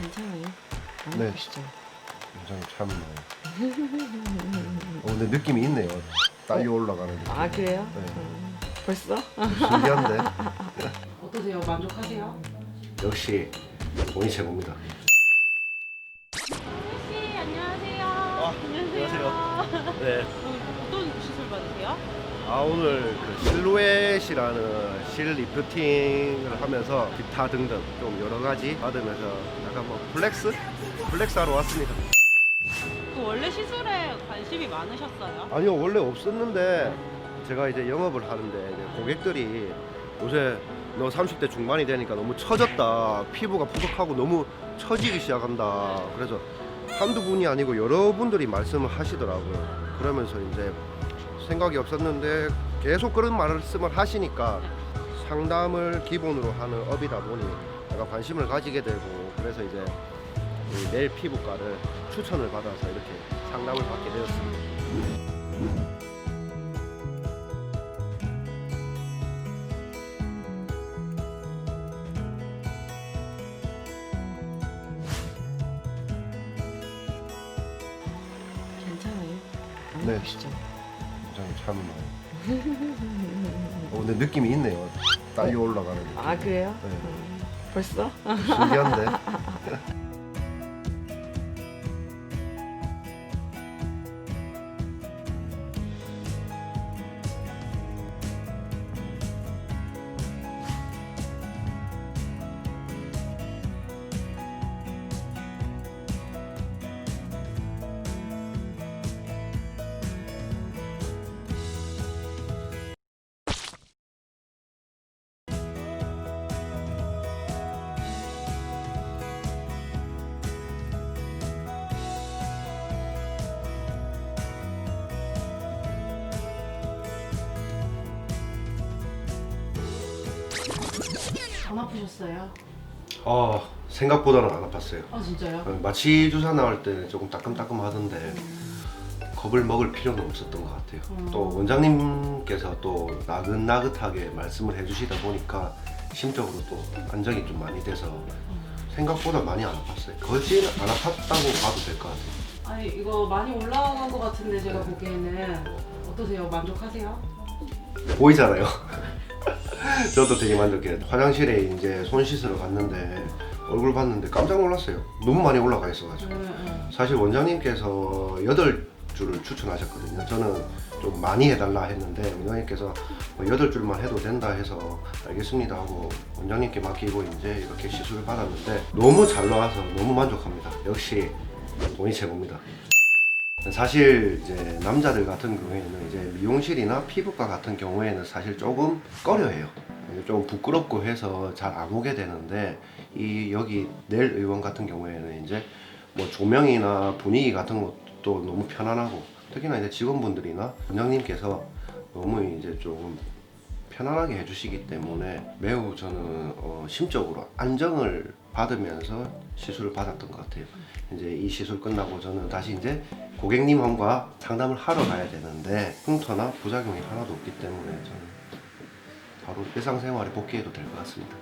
괜찮아요. 안 네. 아프시죠? 굉장히 참 어, 근데 느낌이 있네요. 딸려 올라가는 느낌. 아 그래요? 네. 음, 벌써? 신기한데 어떠세요? 만족하세요? 역시 돈이 최고입니다. 네. 어, 어떤 시술 받으세요? 아 오늘 그 실루엣이라는 실 리프팅을 하면서 기타 등등 좀 여러 가지 받으면서 약간 뭐 플렉스 플렉스 하러 왔습니다. 그 원래 시술에 관심이 많으셨어요? 아니요 원래 없었는데 제가 이제 영업을 하는데 이제 고객들이 요새 너 30대 중반이 되니까 너무 처졌다 피부가 푸석하고 너무 처지기 시작한다 그래서 한두 분이 아니고 여러분들이 말씀을 하시더라고요 그러면서 이제 생각이 없었는데 계속 그런 말씀을 하시니까 상담을 기본으로 하는 업이다 보니 내가 관심을 가지게 되고 그래서 이제 이 내일 피부과를 추천을 받아서 이렇게 상담을 받게 되었습니다. 네. 아프시죠? 굉장히 참 어, 근데 느낌이 있네요. 딸려 올라가는 느낌. 아 그래요? 네. 음, 벌써? 신기한데. 안 아프셨어요? 아 생각보다는 안 아팠어요. 아 진짜요? 어, 마취 주사 나올 때 조금 따끔따끔 하던데 겁을 먹을 필요는 없었던 것 같아요. 음. 또 원장님께서 또 나긋나긋하게 말씀을 해주시다 보니까 심적으로 또 안정이 좀 많이 돼서 생각보다 많이 안 아팠어요. 거진 안 아팠다고 봐도 될 것 같아요. 아니 이거 많이 올라간 것 같은데 제가 보기에는 어떠세요? 만족하세요? 보이잖아요. 저도 되게 만족해요. 화장실에 이제 손 씻으러 갔는데 얼굴 봤는데 깜짝 놀랐어요. 너무 많이 올라가 있어가지고. 응, 사실 원장님께서 8줄을 추천하셨거든요. 저는 좀 많이 해달라 했는데 원장님께서 뭐 8줄만 해도 된다 해서 알겠습니다 하고 원장님께 맡기고 이제 이렇게 시술을 받았는데 너무 잘 나와서 너무 만족합니다. 역시 돈이 최고입니다. 사실 이제 남자들 같은 경우에는 이제 미용실이나 피부과 같은 경우에는 사실 조금 꺼려해요. 좀 부끄럽고 해서 잘 안 오게 되는데 이 여기 넬 의원 같은 경우에는 이제 뭐 조명이나 분위기 같은 것도 너무 편안하고 특히나 이제 직원분들이나 원장님께서 너무 이제 조금 편안하게 해주시기 때문에 매우 저는 어, 심적으로 안정을 받으면서 시술을 받았던 것 같아요. 이제 이 시술 끝나고 저는 다시 이제 고객님과 상담을 하러 가야 되는데 흉터나 부작용이 하나도 없기 때문에 저는 바로 일상생활에 복귀해도 될 것 같습니다.